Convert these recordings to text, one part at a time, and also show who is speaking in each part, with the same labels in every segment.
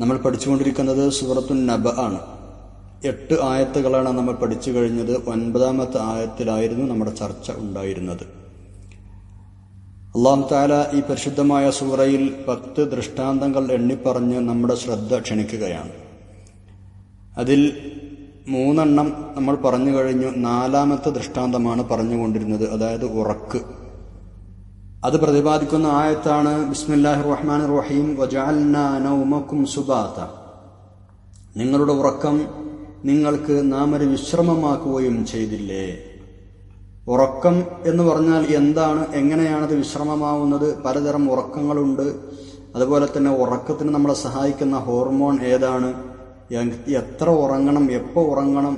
Speaker 1: നമ്മൾ പഠിച്ചുകൊണ്ടിരിക്കുന്നത് സൂറത്തു നബ ആണ്. എട്ട് ആയത്തുകളാണ് നമ്മൾ പഠിച്ചു കഴിഞ്ഞത്. ഒൻപതാമത്തെ ആയത്തിലായിരുന്നു നമ്മുടെ ചർച്ച ഉണ്ടായിരുന്നത്. അള്ളാം താല ഈ പരിശുദ്ധമായ സൂറയിൽ പത്ത് ദൃഷ്ടാന്തങ്ങൾ എണ്ണിപ്പറഞ്ഞ് നമ്മുടെ ശ്രദ്ധ ക്ഷണിക്കുകയാണ്. അതിൽ മൂന്നെണ്ണം നമ്മൾ പറഞ്ഞു കഴിഞ്ഞു. നാലാമത്തെ ദൃഷ്ടാന്തമാണ് പറഞ്ഞുകൊണ്ടിരുന്നത്. അതായത് ഉറക്ക്. അത് പ്രതിപാദിക്കുന്ന ആയത്താണ് ബിസ്മില്ലാഹി റഹ്മാൻ റഹീം വജാൽനൗമക്കും സുബാത്ത നിങ്ങളുടെ ഉറക്കം നിങ്ങൾക്ക് നാം ഒരു വിശ്രമമാക്കുകയും ചെയ്തില്ലേ? ഉറക്കം എന്ന് പറഞ്ഞാൽ എന്താണ്? എങ്ങനെയാണത് വിശ്രമമാവുന്നത്? പലതരം ഉറക്കങ്ങളുണ്ട്. അതുപോലെ തന്നെ ഉറക്കത്തിന് നമ്മളെ സഹായിക്കുന്ന ഹോർമോൺ ഏതാണ്? എത്ര ഉറങ്ങണം? എപ്പോൾ ഉറങ്ങണം?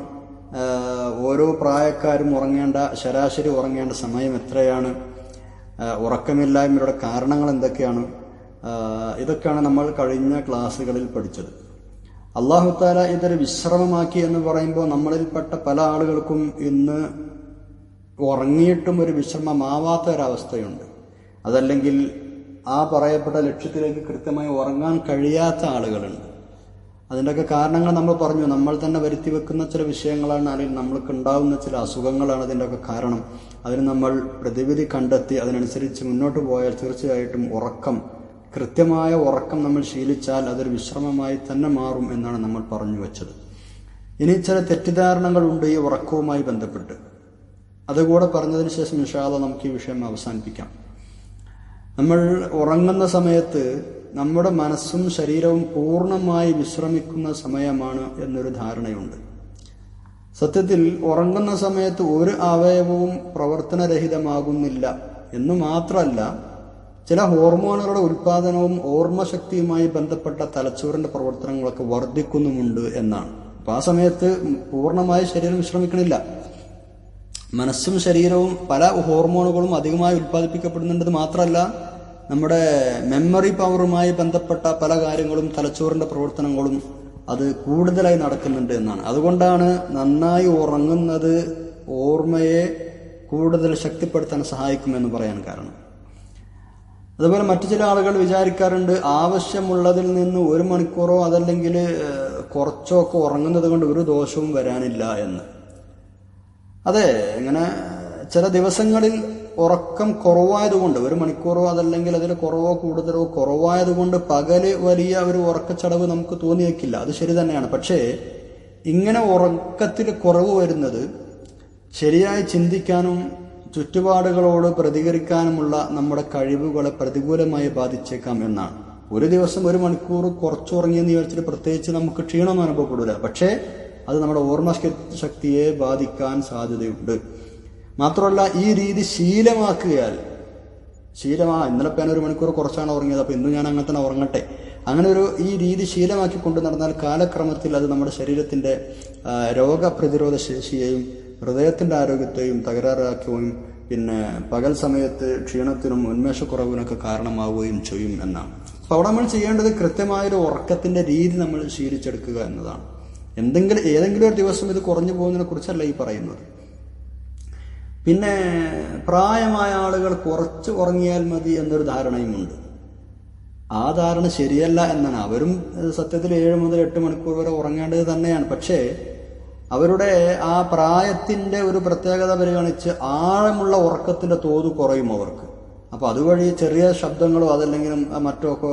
Speaker 1: ഓരോ പ്രായക്കാരും ഉറങ്ങേണ്ട ശരാശരി ഉറങ്ങേണ്ട സമയം എത്രയാണ്? ഉറക്കമില്ലായ്മയുടെ കാരണങ്ങൾ എന്തൊക്കെയാണ്? ഇതൊക്കെയാണ് നമ്മൾ കഴിഞ്ഞ ക്ലാസ്സുകളിൽ പഠിച്ചത്. അള്ളാഹു താല ഇതൊരു വിശ്രമമാക്കി എന്ന് പറയുമ്പോൾ നമ്മളിൽപ്പെട്ട പല ആളുകൾക്കും ഇന്ന് ഉറങ്ങിയിട്ടും ഒരു വിശ്രമമാവാത്ത ഒരവസ്ഥയുണ്ട് അതല്ലെങ്കിൽ ആ പറയപ്പെട്ട ലക്ഷ്യത്തിലേക്ക് കൃത്യമായി ഉറങ്ങാൻ കഴിയാത്ത ആളുകളുണ്ട്. അതിന്റെയൊക്കെ കാരണങ്ങൾ നമ്മൾ പറഞ്ഞു. നമ്മൾ തന്നെ വരുത്തി വെക്കുന്ന ചില വിഷയങ്ങളാണ് അല്ലെങ്കിൽ നമ്മൾക്ക് ഉണ്ടാകുന്ന ചില അസുഖങ്ങളാണ് അതിന്റെയൊക്കെ കാരണം. അതിന് നമ്മൾ പ്രതിവിധി കണ്ടെത്തി അതിനനുസരിച്ച് മുന്നോട്ട് പോയാൽ തീർച്ചയായിട്ടും ഉറക്കം കൃത്യമായ ഉറക്കം നമ്മൾ ശീലിച്ചാൽ അതൊരു വിശ്രമമായി തന്നെ മാറും എന്നാണ് നമ്മൾ പറഞ്ഞു വെച്ചത്. ഇനി ചില തെറ്റിദ്ധാരണകളുണ്ട് ഈ ഉറക്കവുമായി ബന്ധപ്പെട്ട്. അതുകൂടെ പറഞ്ഞതിന് ശേഷം ഇൻഷാല്ല നമുക്ക് ഈ വിഷയം അവസാനിപ്പിക്കാം. നമ്മൾ ഉറങ്ങുന്ന സമയത്ത് നമ്മുടെ മനസ്സും ശരീരവും പൂർണമായി വിശ്രമിക്കുന്ന സമയമാണ് എന്നൊരു ധാരണയുണ്ട്. സത്യത്തിൽ ഉറങ്ങുന്ന സമയത്ത് ഒരു അവയവവും പ്രവർത്തനരഹിതമാകുന്നില്ല എന്ന് മാത്രമല്ല ചില ഹോർമോണുകളുടെ ഉൽപാദനവും ഓർമ്മശക്തിയുമായി ബന്ധപ്പെട്ട തലച്ചോറിന്റെ പ്രവർത്തനങ്ങളൊക്കെ വർദ്ധിക്കുന്നുമുണ്ട് എന്നാണ്. അപ്പൊ ആ സമയത്ത് പൂർണമായി ശരീരം വിശ്രമിക്കണില്ല. മനസ്സും ശരീരവും പല ഹോർമോണുകളും അധികമായി ഉൽപ്പാദിപ്പിക്കപ്പെടുന്നുണ്ടെന്ന് മാത്രമല്ല നമ്മുടെ മെമ്മറി പവറുമായി ബന്ധപ്പെട്ട പല കാര്യങ്ങളും തലച്ചോറിന്റെ പ്രവർത്തനങ്ങളും അത് കൂടുതലായി നടക്കുന്നുണ്ട് എന്നാണ്. അതുകൊണ്ടാണ് നന്നായി ഉറങ്ങുന്നത് ഓർമ്മയെ കൂടുതൽ ശക്തിപ്പെടുത്താൻ സഹായിക്കുമെന്ന് പറയാൻ കാരണം. അതുപോലെ മറ്റു ചില ആളുകൾ വിചാരിക്കാറുണ്ട് ആവശ്യമുള്ളതിൽ നിന്ന് ഒരു മണിക്കൂറോ അതല്ലെങ്കിൽ കുറച്ചോ ഒക്കെ ഉറങ്ങുന്നത് കൊണ്ട് ഒരു ദോഷവും വരാനില്ല എന്ന്. അതെ ഇങ്ങനെ ചില ദിവസങ്ങളിൽ ഉറക്കം കുറവായതുകൊണ്ട് ഒരു മണിക്കൂറോ അതല്ലെങ്കിൽ അതിൽ കുറവോ കൂടുതലോ കുറവായതുകൊണ്ട് പകൽ വലിയ ഒരു ഉറക്കച്ചടവ് നമുക്ക് തോന്നിയേക്കില്ല. അത് ശരി തന്നെയാണ്. പക്ഷേ ഇങ്ങനെ ഉറക്കത്തിൽ കുറവ് വരുന്നത് ശരിയായി ചിന്തിക്കാനും ചുറ്റുപാടുകളോട് പ്രതികരിക്കാനുമുള്ള നമ്മുടെ കഴിവുകളെ പ്രതികൂലമായി ബാധിച്ചേക്കാം എന്നാണ്. ഒരു ദിവസം ഒരു മണിക്കൂർ കുറച്ചുറങ്ങിയെന്ന് വിചാരിച്ചിട്ട് പ്രത്യേകിച്ച് നമുക്ക് ക്ഷീണമൊന്നും അനുഭവപ്പെടില്ല പക്ഷേ അത് നമ്മുടെ ഓർമ്മ ശക്തിയെ ബാധിക്കാൻ സാധ്യതയുണ്ട്. മാത്രമല്ല ഈ രീതി ശീലമാക്കുകയാൽ ശീലമാ ഇന്നലെ ഞാൻ ഒരു മണിക്കൂർ കുറച്ചാണ് ഉറങ്ങിയത് അപ്പോൾ ഇന്നും ഞാൻ അങ്ങനെ തന്നെ ഉറങ്ങട്ടെ. അങ്ങനെ ഒരു ഈ രീതി ശീലമാക്കി കൊണ്ടു നടന്നാൽ കാലക്രമത്തിൽ അത് നമ്മുടെ ശരീരത്തിന്റെ രോഗപ്രതിരോധ ശേഷിയെയും ഹൃദയത്തിന്റെ ആരോഗ്യത്തെയും തകരാറാക്കുകയും പിന്നെ പകൽ സമയത്ത് ക്ഷീണത്തിനും ഉന്മേഷക്കുറവിനൊക്കെ കാരണമാവുകയും ചെയ്യും എന്നാണ്. അപ്പോൾ അവിടെ നമ്മൾ ചെയ്യേണ്ടത് കൃത്യമായൊരു ഉറക്കത്തിന്റെ രീതി നമ്മൾ ശീലിച്ചെടുക്കുക എന്നതാണ്. എന്തെങ്കിലും ഏതെങ്കിലും ഒരു ദിവസം ഇത് കുറഞ്ഞു പോകുന്നതിനെ കുറിച്ചല്ല ഈ പറയുന്നത്. പിന്നെ പ്രായമായ ആളുകൾ കുറച്ച് ഉറങ്ങിയാൽ മതി എന്നൊരു ധാരണയുമുണ്ട്. ആ ധാരണ ശരിയല്ല എന്നാണ്. അവരും സത്യത്തിൽ ഏഴ് മുതൽ എട്ട് മണിക്കൂർ വരെ ഉറങ്ങേണ്ടത് തന്നെയാണ്. പക്ഷേ അവരുടെ ആ പ്രായത്തിന്റെ ഒരു പ്രത്യേകത പരിഗണിച്ച് ആഴമുള്ള ഉറക്കത്തിന്റെ തോത് കുറയും അവർക്ക്. അപ്പോൾ അതുവഴി ചെറിയ ശബ്ദങ്ങളോ അതല്ലെങ്കിലും മറ്റോ ഒക്കെ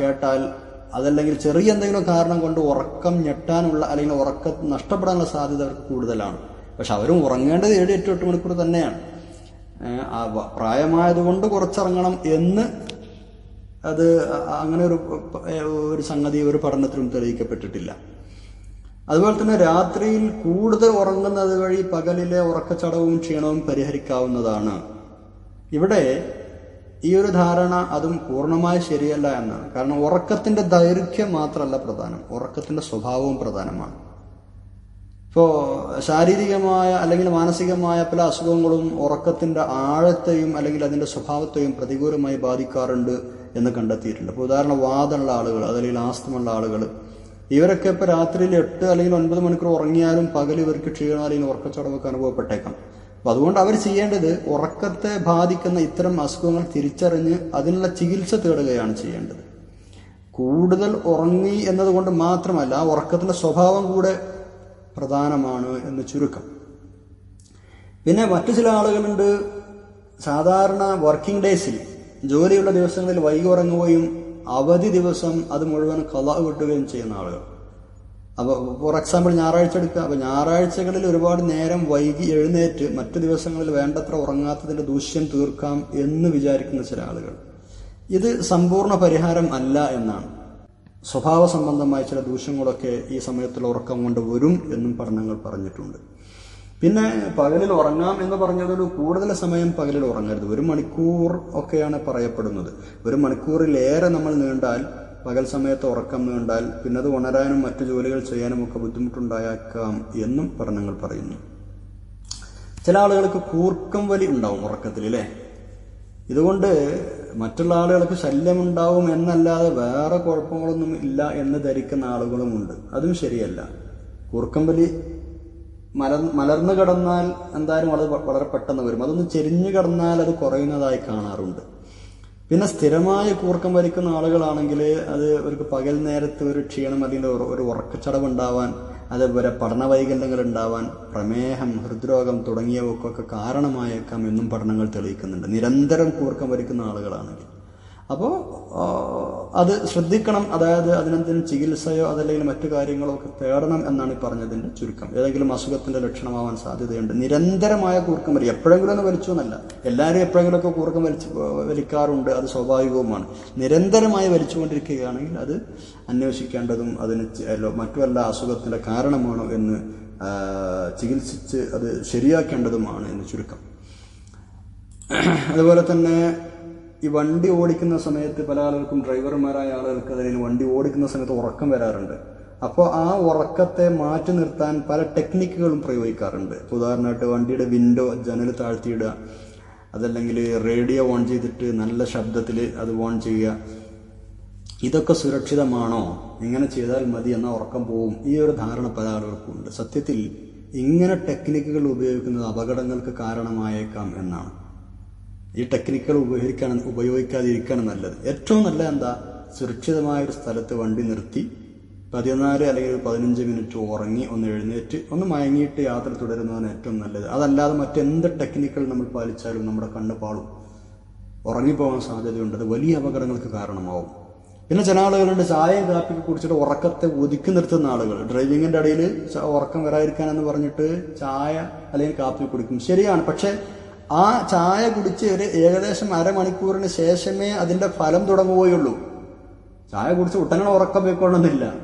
Speaker 1: കേട്ടാൽ അതല്ലെങ്കിൽ ചെറിയ എന്തെങ്കിലും കാരണം കൊണ്ട് ഉറക്കം ഞെട്ടാനുള്ള അല്ലെങ്കിൽ ഉറക്കം നഷ്ടപ്പെടാനുള്ള സാധ്യത അവർക്ക് കൂടുതലാണ്. പക്ഷെ അവരും ഉറങ്ങേണ്ടത് ഏഴ് എട്ട് എട്ട് മണിക്കൂർ തന്നെയാണ്. പ്രായമായതുകൊണ്ട് കുറച്ചിറങ്ങണം എന്ന് അത് അങ്ങനെ ഒരു ഒരു സംഗതി ഒരു പഠനത്തിലും തെളിയിക്കപ്പെട്ടിട്ടില്ല. അതുപോലെ തന്നെ രാത്രിയിൽ കൂടുതൽ ഉറങ്ങുന്നത് വഴി പകലിലെ ഉറക്കച്ചടവും ക്ഷീണവും പരിഹരിക്കാവുന്നതാണ്. ഇവിടെ ഈ ഒരു ധാരണ അതും പൂർണമായി ശരിയല്ല എന്നാണ്. കാരണം ഉറക്കത്തിന്റെ ദൈർഘ്യം മാത്രമല്ല പ്രധാനം. ഉറക്കത്തിന്റെ സ്വഭാവവും പ്രധാനമാണ്. ഇപ്പോൾ ശാരീരികമായ അല്ലെങ്കിൽ മാനസികമായ പല അസുഖങ്ങളും ഉറക്കത്തിന്റെ ആഴത്തെയും അല്ലെങ്കിൽ അതിന്റെ സ്വഭാവത്തെയും പ്രതികൂലമായി ബാധിക്കാറുണ്ട് എന്ന് കണ്ടെത്തിയിട്ടുണ്ട്. അപ്പോൾ ഉദാഹരണം വാദമുള്ള ആളുകൾ അതല്ലെങ്കിൽ ആസ്തമുള്ള ആളുകൾ. ഇവരൊക്കെ ഇപ്പോൾ രാത്രിയിൽ എട്ട് അല്ലെങ്കിൽ ഒൻപത് മണിക്കൂർ ഉറങ്ങിയാലും പകൽ ഇവർക്ക് ക്ഷീണം അല്ലെങ്കിൽ ഉറക്കച്ചടവൊക്കെ അനുഭവപ്പെട്ടേക്കാം. അപ്പം അതുകൊണ്ട് അവർ ചെയ്യേണ്ടത് ഉറക്കത്തെ ബാധിക്കുന്ന ഇത്തരം അസുഖങ്ങൾ തിരിച്ചറിഞ്ഞ് അതിനുള്ള ചികിത്സ തേടുകയാണ് ചെയ്യേണ്ടത്. കൂടുതൽ ഉറങ്ങി എന്നതുകൊണ്ട് മാത്രമല്ല ഉറക്കത്തിന്റെ സ്വഭാവം കൂടെ പ്രധാനമാണ് എന്ന് ചുരുക്കം. പിന്നെ മറ്റു ചില ആളുകളുണ്ട്. സാധാരണ വർക്കിംഗ് ഡേയ്സിൽ ജോലിയുള്ള ദിവസങ്ങളിൽ വൈകി ഉറങ്ങുകയും അവധി ദിവസം അത് മുഴുവൻ കല കിട്ടുകയും ചെയ്യുന്ന ആളുകൾ. അപ്പോൾ ഫോർ എക്സാമ്പിൾ ഞായറാഴ്ച എടുക്കുക. അപ്പോൾ ഞായറാഴ്ചകളിൽ ഒരുപാട് നേരം വൈകി എഴുന്നേറ്റ് മറ്റു ദിവസങ്ങളിൽ വേണ്ടത്ര ഉറങ്ങാത്തതിന്റെ ദൂഷ്യം തീർക്കാം എന്ന് വിചാരിക്കുന്ന ചില ആളുകൾ. ഇത് സമ്പൂർണ പരിഹാരം അല്ല എന്നാണ്. സ്വഭാവ സംബന്ധമായ ചില ദൂഷ്യങ്ങളൊക്കെ ഈ സമയത്തിൽ ഉറക്കം കൊണ്ട് വരും എന്നും പഠനങ്ങൾ പറഞ്ഞിട്ടുണ്ട്. പിന്നെ പകലിൽ ഉറങ്ങാം എന്ന് പറഞ്ഞതൊരു കൂടുതൽ സമയം പകലിൽ ഉറങ്ങരുത്. ഒരു മണിക്കൂർ ഒക്കെയാണ് പറയപ്പെടുന്നത്. ഒരു മണിക്കൂറിലേറെ നമ്മൾ നീണ്ടാൽ പകൽ സമയത്ത് ഉറക്കം നീണ്ടാൽ പിന്നത് ഉണരാനും മറ്റു ജോലികൾ ചെയ്യാനും ഒക്കെ ബുദ്ധിമുട്ടുണ്ടായേക്കാം എന്നും പഠനങ്ങൾ പറയുന്നു. ചില ആളുകൾക്ക് കൂർക്കം വലി ഉണ്ടാവും ഉറക്കത്തിൽ അല്ലേ ഇതുകൊണ്ട് മറ്റുള്ള ആളുകൾക്ക് ശല്യമുണ്ടാവും എന്നല്ലാതെ വേറെ കുഴപ്പങ്ങളൊന്നും ഇല്ല എന്ന് ധരിക്കുന്ന ആളുകളുമുണ്ട്. അതും ശരിയല്ല. കൂർക്കമ്പലി മലർ മലർന്നു കിടന്നാൽ എന്തായാലും വളരെ വളരെ പെട്ടെന്ന് വരും. അതൊന്ന് ചെരിഞ്ഞു കിടന്നാൽ അത് കുറയുന്നതായി കാണാറുണ്ട്. പിന്നെ സ്ഥിരമായി കൂർക്കം വലിക്കുന്ന ആളുകളാണെങ്കിൽ അത് അവർക്ക് പകൽ നേരത്തെ ഒരു ക്ഷീണം അല്ലെങ്കിൽ ഒരു ഉറക്കച്ചടവ് ഉണ്ടാവാൻ അതേപോലെ പഠന വൈകല്യങ്ങൾ ഉണ്ടാവാൻ പ്രമേഹം ഹൃദ്രോഗം തുടങ്ങിയവക്കൊക്കെ കാരണമായേക്കാം എന്നും പഠനങ്ങൾ തെളിയിക്കുന്നുണ്ട്. നിരന്തരം കൂർക്കം വരയ്ക്കുന്ന ആളുകളാണെങ്കിൽ. അപ്പോൾ അത് ശ്രദ്ധിക്കണം. അതായത് അതിനെന്തെങ്കിലും ചികിത്സയോ അതല്ലെങ്കിൽ മറ്റു കാര്യങ്ങളോ ഒക്കെ തേടണം എന്നാണ് ഈ പറഞ്ഞതിന്റെ ചുരുക്കം. ഏതെങ്കിലും അസുഖത്തിന്റെ ലക്ഷണമാവാൻ സാധ്യതയുണ്ട്. നിരന്തരമായ കൂർക്കം വലി എപ്പോഴെങ്കിലും ഒന്ന് വലിച്ചു എന്നല്ല. എല്ലാവരും എപ്പോഴെങ്കിലുമൊക്കെ കൂർക്കം വലിച്ച് വലിക്കാറുണ്ട്. അത് സ്വാഭാവികവുമാണ്. നിരന്തരമായി വലിച്ചുകൊണ്ടിരിക്കുകയാണെങ്കിൽ അത് അന്വേഷിക്കേണ്ടതും അതിന് മറ്റുമല്ല അസുഖത്തിന്റെ കാരണമാണോ എന്ന് ചികിത്സിച്ച് അത് ശരിയാക്കേണ്ടതുമാണ് എന്ന് ചുരുക്കം. അതുപോലെ തന്നെ ഈ വണ്ടി ഓടിക്കുന്ന സമയത്ത് പല ആളുകൾക്കും ഡ്രൈവർമാരായ ആളുകൾക്ക് അതിൽ വണ്ടി ഓടിക്കുന്ന സമയത്ത് ഉറക്കം വരാറുണ്ട്. അപ്പോൾ ആ ഉറക്കത്തെ മാറ്റി നിർത്താൻ പല ടെക്നിക്കുകളും പ്രയോഗിക്കാറുണ്ട്. ഉദാഹരണമായിട്ട് വണ്ടിയുടെ വിൻഡോ ജനൽ താഴ്ത്തിയിടുക അതല്ലെങ്കിൽ റേഡിയോ ഓൺ ചെയ്തിട്ട് നല്ല ശബ്ദത്തിൽ അത് ഓൺ ചെയ്യുക. ഇതൊക്കെ സുരക്ഷിതമാണോ? ഇങ്ങനെ ചെയ്താൽ മതി എന്ന ഉറക്കം പോവും? ഈ ഒരു ധാരണ പല ആളുകൾക്കും ഉണ്ട്. സത്യത്തിൽ ഇങ്ങനെ ടെക്നിക്കുകൾ ഉപയോഗിക്കുന്നത് അപകടങ്ങൾക്ക് കാരണമായേക്കാം എന്നാണ്. ഈ ടെക്നിക്കൽ ഉപയോഗിക്കാൻ ഉപയോഗിക്കാതിരിക്കുകയാണ് നല്ലത്. ഏറ്റവും നല്ല എന്താ? സുരക്ഷിതമായ ഒരു സ്ഥലത്ത് വണ്ടി നിർത്തി പതിനാല് അല്ലെങ്കിൽ പതിനഞ്ച് മിനിറ്റ് ഉറങ്ങി ഒന്ന് എഴുന്നേറ്റ് ഒന്ന് മയങ്ങിയിട്ട് യാത്ര തുടരുന്നതാണ് ഏറ്റവും നല്ലത്. അതല്ലാതെ മറ്റെന്ത് ടെക്നിക്കൽ നമ്മൾ പാലിച്ചാലും നമ്മുടെ കണ്ണ് പാളും. ഉറങ്ങിപ്പോകാൻ സാധ്യതയുണ്ട്. അത് വലിയ അപകടങ്ങൾക്ക് കാരണമാവും. പിന്നെ ചില ആളുകളുണ്ട് ചായയും കാപ്പിയൊക്കെ കുടിച്ചിട്ട് ഉറക്കത്തെ ഒതുക്കി നിർത്തുന്ന ആളുകൾ. ഡ്രൈവിങ്ങിന്റെ ഇടയിൽ ഉറക്കം വരാതിരിക്കാനെന്ന് പറഞ്ഞിട്ട് ചായ അല്ലെങ്കിൽ കാപ്പി കുടിക്കും. ശരിയാണ്. പക്ഷെ ആ ചായ കുടിച്ച് ഒരു ഏകദേശം അരമണിക്കൂറിന് ശേഷമേ അതിന്റെ ഫലം തുടങ്ങുകയുള്ളൂ. ചായ കുടിച്ച് ഉടനെ ഉറക്കം വെക്കണമെന്നില്ല.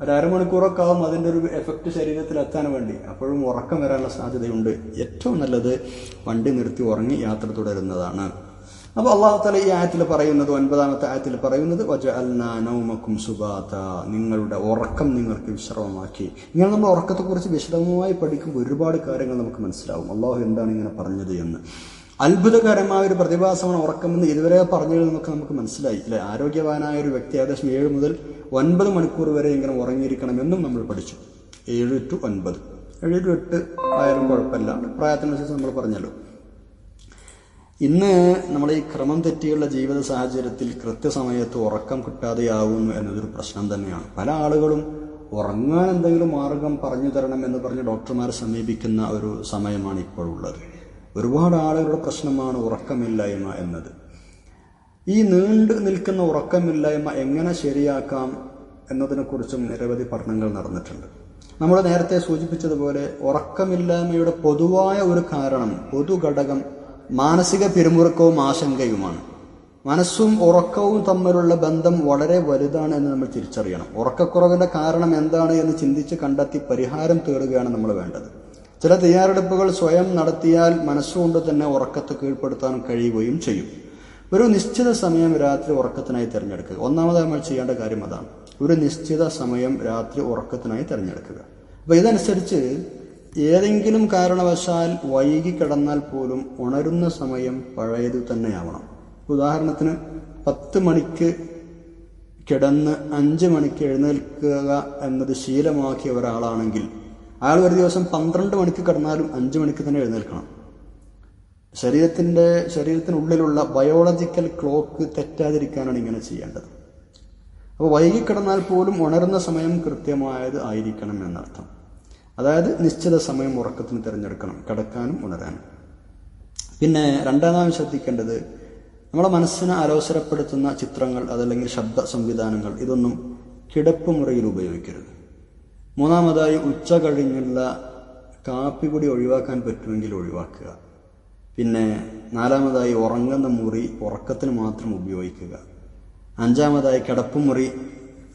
Speaker 1: ഒരു അരമണിക്കൂറൊക്കെ ആവും അതിന്റെ ഒരു എഫക്റ്റ് ശരീരത്തിൽ എത്താൻ വേണ്ടി. അപ്പോഴും ഉറക്കം വരാനുള്ള സാധ്യതയുണ്ട്. ഏറ്റവും നല്ലത് വണ്ടി നിർത്തി ഉറങ്ങി യാത്ര തുടരുന്നതാണ്. അപ്പോൾ അള്ളാഹു തല ഈ ആയത്തിൽ പറയുന്നത് ഒൻപതാമത്തെ ആയത്തിൽ പറയുന്നത് നൗമക്കും സുബാത നിങ്ങളുടെ ഉറക്കം നിങ്ങൾക്ക് വിശ്രമമാക്കി. ഇങ്ങനെ നമ്മൾ ഉറക്കത്തെക്കുറിച്ച് വിശദമായി പഠിക്കുമ്പോൾ ഒരുപാട് കാര്യങ്ങൾ നമുക്ക് മനസ്സിലാവും. അള്ളാഹു എന്താണ് ഇങ്ങനെ പറഞ്ഞത് എന്ന്. അത്ഭുതകരമായ ഒരു പ്രതിഭാസമാണ് ഉറക്കമെന്ന് ഇതുവരെ പറഞ്ഞതിൽ നിന്നൊക്കെ നമുക്ക് മനസ്സിലായി. അല്ലെ? ആരോഗ്യവാനായ ഒരു വ്യക്തി ഏകദേശം ഏഴ് മുതൽ ഒൻപത് മണിക്കൂർ വരെ ഇങ്ങനെ ഉറങ്ങിയിരിക്കണമെന്നും നമ്മൾ പഠിച്ചു. ഏഴ് ടു ഒൻപത്. ഏഴ് ടു എട്ട് ആയാലും കുഴപ്പമില്ല. പ്രായത്തിനനുസരിച്ച് നമ്മൾ പറഞ്ഞല്ലോ. ഇന്ന് നമ്മൾ ഈ ക്രമം തെറ്റിയുള്ള ജീവിത സാഹചര്യത്തിൽ കൃത്യസമയത്ത് ഉറക്കം കിട്ടാതെയാവുന്നു എന്നതൊരു പ്രശ്നം തന്നെയാണ്. പല ആളുകളും ഉറങ്ങാൻ എന്തെങ്കിലും മാർഗം പറഞ്ഞു തരണം എന്ന് പറഞ്ഞ് ഡോക്ടർമാർ സമീപിക്കുന്ന ഒരു സമയമാണ് ഇപ്പോഴുള്ളത് ഒരുപാട് ആളുകളുടെ പ്രശ്നമാണ് ഉറക്കമില്ലായ്മ എന്നത്. ഈ നീണ്ടു നിൽക്കുന്ന ഉറക്കമില്ലായ്മ എങ്ങനെ ശരിയാക്കാം എന്നതിനെക്കുറിച്ചും നിരവധി പഠനങ്ങൾ നടന്നിട്ടുണ്ട്. നമ്മൾ നേരത്തെ സൂചിപ്പിച്ചതുപോലെ ഉറക്കമില്ലായ്മയുടെ പൊതുവായ ഒരു കാരണം പൊതുഘടകം മാനസിക പിരിമുറുക്കവും ആശങ്കയുമാണ്. മനസ്സും ഉറക്കവും തമ്മിലുള്ള ബന്ധം വളരെ വലുതാണ് എന്ന് നമ്മൾ തിരിച്ചറിയണം. ഉറക്കക്കുറവിന്റെ കാരണം എന്താണ് എന്ന് ചിന്തിച്ച് കണ്ടെത്തി പരിഹാരം തേടുകയാണ് നമ്മൾ വേണ്ടത്. ചില തയ്യാറെടുപ്പുകൾ സ്വയം നടത്തിയാൽ മനസ്സുകൊണ്ട് തന്നെ ഉറക്കത്തെ കീഴ്പ്പെടുത്താൻ കഴിയുകയും ചെയ്യും. ഒരു നിശ്ചിത സമയം രാത്രി ഉറക്കത്തിനായി തിരഞ്ഞെടുക്കുക. ഒന്നാമതായി നമ്മൾ ചെയ്യേണ്ട കാര്യം അതാണ്. ഒരു നിശ്ചിത സമയം രാത്രി ഉറക്കത്തിനായി തിരഞ്ഞെടുക്കുക. അപ്പൊ ഇതനുസരിച്ച് ഏതെങ്കിലും കാരണവശാൽ വൈകി കിടന്നാൽ പോലും ഉണരുന്ന സമയം പഴയത് തന്നെയാവണം. ഉദാഹരണത്തിന് പത്ത് മണിക്ക് കിടന്ന് അഞ്ച് മണിക്ക് എഴുന്നേൽക്കുക എന്നത് ശീലമാക്കിയ ഒരാളാണെങ്കിൽ അയാൾ ഒരു ദിവസം പന്ത്രണ്ട് മണിക്ക് കിടന്നാലും അഞ്ച് മണിക്ക് തന്നെ എഴുന്നേൽക്കണം. ശരീരത്തിന്റെ ശരീരത്തിനുള്ളിലുള്ള ബയോളജിക്കൽ ക്ലോക്ക് തെറ്റാതിരിക്കാനാണ് ഇങ്ങനെ ചെയ്യേണ്ടത്. അപ്പോൾ വൈകി കിടന്നാൽ പോലും ഉണരുന്ന സമയം കൃത്യമായത് ആയിരിക്കണം എന്നർത്ഥം. അതായത് നിശ്ചിത സമയം ഉറക്കത്തിന് തിരഞ്ഞെടുക്കണം കിടക്കാനും ഉണരാനും. പിന്നെ രണ്ടാമതായി ശ്രദ്ധിക്കേണ്ടത് നമ്മുടെ മനസ്സിനെ അലോസരപ്പെടുത്തുന്ന ചിത്രങ്ങൾ അതല്ലെങ്കിൽ ശബ്ദ സംവിധാനങ്ങൾ ഇതൊന്നും കിടപ്പ് മുറിയിൽ ഉപയോഗിക്കരുത്. മൂന്നാമതായി ഉച്ച കഴിഞ്ഞുള്ള കാപ്പി കൂടി ഒഴിവാക്കാൻ പറ്റുമെങ്കിൽ ഒഴിവാക്കുക. പിന്നെ നാലാമതായി ഉറങ്ങുന്ന മുറി ഉറക്കത്തിന് മാത്രം ഉപയോഗിക്കുക. അഞ്ചാമതായി കിടപ്പുമുറി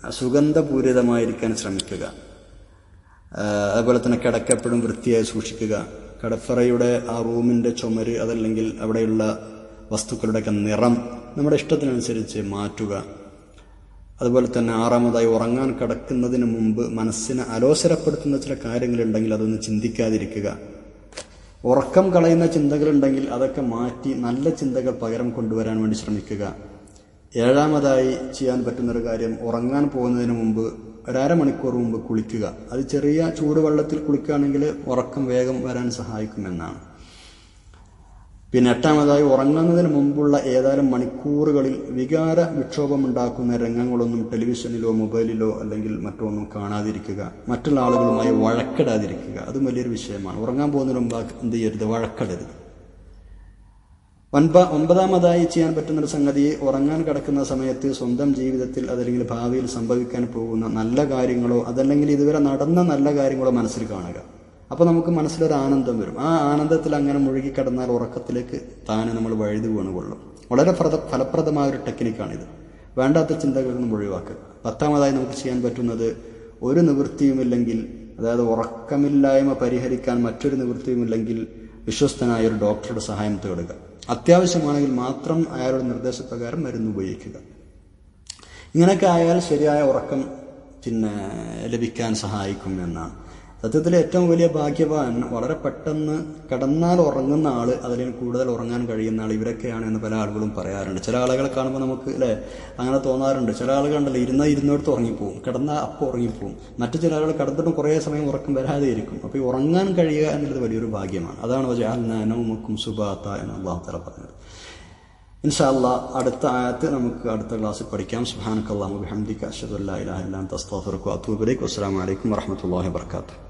Speaker 1: സുഗന്ധപൂരിതമായിരിക്കാൻ ശ്രമിക്കുക. അതുപോലെ തന്നെ കിടക്കെപ്പോഴും വൃത്തിയായി സൂക്ഷിക്കുക. കിടപ്പറയുടെ ആ റൂമിന്റെ ചുമര് അതല്ലെങ്കിൽ അവിടെയുള്ള വസ്തുക്കളുടെയൊക്കെ നിറം നമ്മുടെ ഇഷ്ടത്തിനനുസരിച്ച് മാറ്റുക. അതുപോലെ തന്നെ ആറാമതായി ഉറങ്ങാൻ കിടക്കുന്നതിന് മുമ്പ് മനസ്സിനെ അലോസരപ്പെടുത്തുന്ന ചില കാര്യങ്ങളുണ്ടെങ്കിൽ അതൊന്ന് ചിന്തിക്കാതിരിക്കുക. ഉറക്കം കളയുന്ന ചിന്തകളുണ്ടെങ്കിൽ അതൊക്കെ മാറ്റി നല്ല ചിന്തകൾ പകരം കൊണ്ടുവരാൻ വേണ്ടി ശ്രമിക്കുക. ഏഴാമതായി ചെയ്യാൻ പറ്റുന്നൊരു കാര്യം ഉറങ്ങാൻ പോകുന്നതിന് മുമ്പ് ഒരമണിക്കൂർ മുമ്പ് കുളിക്കുക. അത് ചെറിയ ചൂടുവെള്ളത്തിൽ കുളിക്കുകയാണെങ്കിൽ ഉറക്കം വേഗം വരാൻ സഹായിക്കുമെന്നാണ്. പിന്നെ എട്ടാമതായി ഉറങ്ങുന്നതിന് മുമ്പുള്ള ഏതാനും മണിക്കൂറുകളിൽ വികാര വിക്ഷോഭമുണ്ടാക്കുന്ന രംഗങ്ങളൊന്നും ടെലിവിഷനിലോ മൊബൈലിലോ അല്ലെങ്കിൽ മറ്റോ ഒന്നും കാണാതിരിക്കുക. മറ്റുള്ള ആളുകളുമായി വഴക്കിടാതിരിക്കുക. അതും വലിയൊരു വിഷയമാണ്. ഉറങ്ങാൻ പോകുന്നതിന് മുമ്പ് എന്ത് ചെയ്യരുത്? വഴക്കിടരുത്. ഒൻപ ഒമ്പതാമതായി ചെയ്യാൻ പറ്റുന്ന ഒരു സംഗതി ഉറങ്ങാൻ കിടക്കുന്ന സമയത്ത് സ്വന്തം ജീവിതത്തിൽ അതല്ലെങ്കിൽ ഭാവിയിൽ സംഭവിക്കാൻ പോകുന്ന നല്ല കാര്യങ്ങളോ അതല്ലെങ്കിൽ ഇതുവരെ നടന്ന നല്ല കാര്യങ്ങളോ മനസ്സിൽ കാണുക. അപ്പോൾ നമുക്ക് മനസ്സിലൊരു ആനന്ദം വരും. ആ ആനന്ദത്തിൽ അങ്ങനെ മുഴുകി കിടന്നാൽ ഉറക്കത്തിലേക്ക് താനെ നമ്മൾ വഴുതി വീണുകൊള്ളും വളരെ ഫല ഫലപ്രദമായ ഒരു ടെക്നിക്കാണിത്. വേണ്ടാത്ത ചിന്തകളിൽ നിന്ന് ഒഴിവാക്കുക. പത്താമതായി നമുക്ക് ചെയ്യാൻ പറ്റുന്നത് ഒരു നിവൃത്തിയുമില്ലെങ്കിൽ അതായത് ഉറക്കമില്ലായ്മ പരിഹരിക്കാൻ മറ്റൊരു നിവൃത്തിയുമില്ലെങ്കിൽ വിശ്വസ്തനായ ഒരു ഡോക്ടറുടെ സഹായം തേടുക. അത്യാവശ്യമാണെങ്കിൽ മാത്രം അയാളുടെ നിർദ്ദേശപ്രകാരം മരുന്ന് ഉപയോഗിക്കുക. ഇങ്ങനെയൊക്കെ ആയാൽ ശരിയായ ഉറക്കം പിന്നെ ലഭിക്കാൻ സഹായിക്കും എന്നാണ്. സത്യത്തിൽ ഏറ്റവും വലിയ ഭാഗ്യവാൻ വളരെ പെട്ടെന്ന് കിടന്നാൽ ഉറങ്ങുന്ന ആൾ അതിൽ കൂടുതൽ ഉറങ്ങാൻ കഴിയുന്ന ആൾ ഇവരൊക്കെയാണ് എന്ന് പല ആളുകളും പറയാറുണ്ട്. ചില ആളുകളെ കാണുമ്പോൾ നമുക്ക് അല്ലേ അങ്ങനെ തോന്നാറുണ്ട്. ചില ആളുകൾ ഉണ്ടല്ലോ ഇരുന്ന ഇരുന്നിടത്ത് ഉറങ്ങിപ്പോവും കിടന്നാൽ അപ്പോൾ ഉറങ്ങിപ്പോവും. മറ്റു ചില ആളുകൾ കിടന്നിട്ടും കുറേ സമയം ഉറക്കം വരാതെ ഇരിക്കും അപ്പോൾ ഈ ഉറങ്ങാൻ കഴിയുക എന്നുള്ളത് വലിയൊരു ഭാഗ്യമാണ്. അതാണ് ജാഹ്നവും സുബാത്ത എന്ന് അള്ളാഹു പറഞ്ഞത്. ഇൻഷാല്ല അടുത്ത ആയത്ത് നമുക്ക് അടുത്ത ക്ലാസ്സിൽ പഠിക്കാം. സുഹാനക്കല്ലാഹു ബിഹംദിക അഷ്ഹദു അല്ലാ ഇലാഹ അത്തൂബലേക്ക് അസ്സാം വലൈക്കും വറഹമത്തല്ലാഹി ഇലൈക്.